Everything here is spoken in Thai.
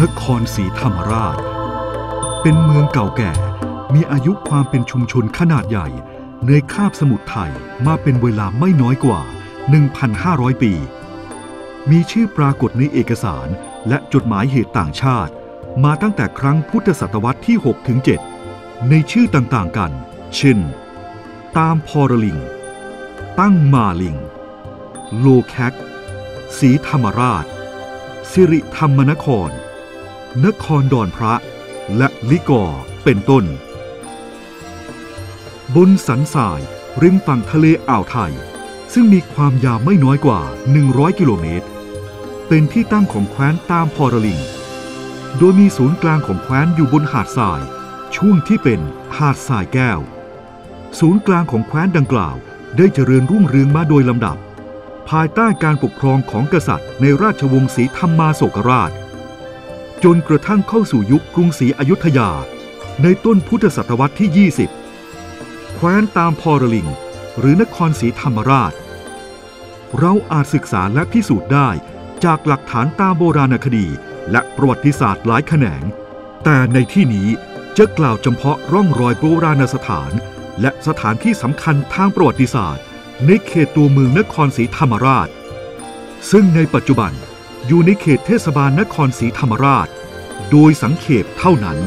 นครศรีธรรมราช เป็นเมืองเก่าแก่ มีอายุความเป็นชุมชนขนาดใหญ่ ในคาบสมุทรไทยมาเป็นเวลาไม่น้อยกว่า 1,500 ปี มีชื่อปรากฏในเอกสารและจดหมายเหตุต่างชาติ มาตั้งแต่ครั้งพุทธศตวรรษที่ 6 ถึง 7 ในชื่อต่างๆกัน เช่น ตามพอรลิง ตั้งมาลิง โลแคกศรีธรรมราช สิริธรรมนคร นครดอนพระและลิกอเป็นต้น บนสันทรายริมฝั่งทะเลอ่าวไทย ซึ่งมีความยาวไม่น้อยกว่า 100 กิโลเมตร เป็นที่ตั้งของแคว้นตามพอรลิง โดยมีศูนย์กลางของแคว้นอยู่บนหาดทราย ช่วงที่เป็นหาดทรายแก้ว ศูนย์กลางของแคว้นดังกล่าว ได้เจริญรุ่งเรืองมาโดยลำดับ ภายใต้การปกครองของกษัตริย์ในราชวงศ์ศรีธรรมาโศกราช จนกระทั่งเข้าสู่ยุคกรุงศรีอยุธยา ในต้นพุทธศตวรรษที่ 20 แคว้นตามพอรลิง หรือนครศรีธรรมราช เราอาจศึกษาและพิสูจน์ได้จากหลักฐานตามโบราณคดีและประวัติศาสตร์หลายแขนง แต่ในที่นี้จะกล่าวเฉพาะร่องรอยโบราณสถาน และสถานที่สำคัญทางประวัติศาสตร์ ในเขตตัวเมืองนครศรีธรรมราช ซึ่งในปัจจุบัน อยู่ในเขตเทศบาลนครศรีธรรมราช โดยสังเขปเท่านั้น